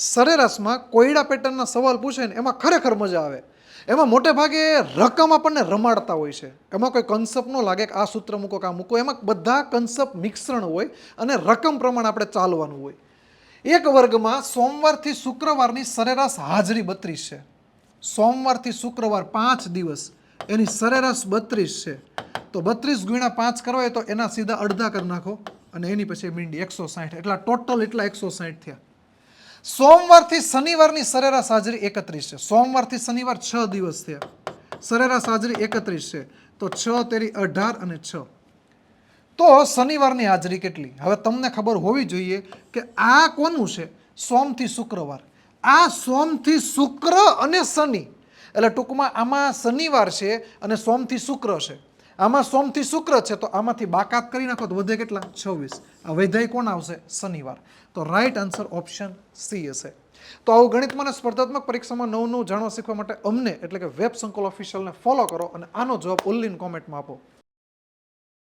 સરેરાશમાં કોયડા પેટર્નના સવાલ પૂછે ને એમાં ખરેખર મજા આવે. એમાં મોટે ભાગે રકમ આપણને રમાડતા હોય છે. એમાં કોઈ કન્સેપ્ટ ન લાગે કે આ સૂત્ર મૂકો કે મૂકો. એમાં બધા કન્સેપ્ટ મિશ્રણ હોય અને રકમ પ્રમાણે આપણે ચાલવાનું હોય. એક વર્ગમાં સોમવારથી શુક્રવારની સરેરાશ હાજરી બત્રીસ છે. સોમવારથી શુક્રવાર પાંચ દિવસ. એની સરેરાશ બત્રીસ છે. તો બત્રીસ ગુણ્યા પાંચ કરવા હોય તો એના સીધા અડધા કરી નાખો. અને એની પછી મીંડી એકસો સાઠ. એટલા ટોટલ એટલા એકસો સાઠ થયા. સોમવારથી શનિવારની સરેરાશ હાજરી એકત્રીસ છે. સોમવારથી શનિવાર છ દિવસ થયા સરેરાશ હાજરી એકત્રીસ છે. તો છ, તેરી અઢાર અને છ. તો શનિવારની હાજરી કેટલી? હવે તમને ખબર હોવી જોઈએ કે આ કોનું છે? સોમથી શુક્રવાર. આ સોમથી શુક્ર અને શનિ. એટલે ટૂંકમાં આમાં શનિવાર છે અને સોમથી શુક્ર છે. આમાં સોમથી શુક્ર છે, તો આમાંથી બાકાત કરી નાખો તો વધે કેટલા? છવ્વીસ. આ વૈધાય કોણ આવશે? શનિવાર. તો રાઈટ આન્સર ઓપ્શન સી હશે. તો આવું ગણિતમાં અને સ્પર્ધાત્મક પરીક્ષામાં નવું નવું જાણવા શીખવા માટે અમને, એટલે કે વેબ સંકુલ ઓફિશિયલને ફોલો કરો અને આનો જવાબ ઓનલાઈન કોમેન્ટમાં આપો.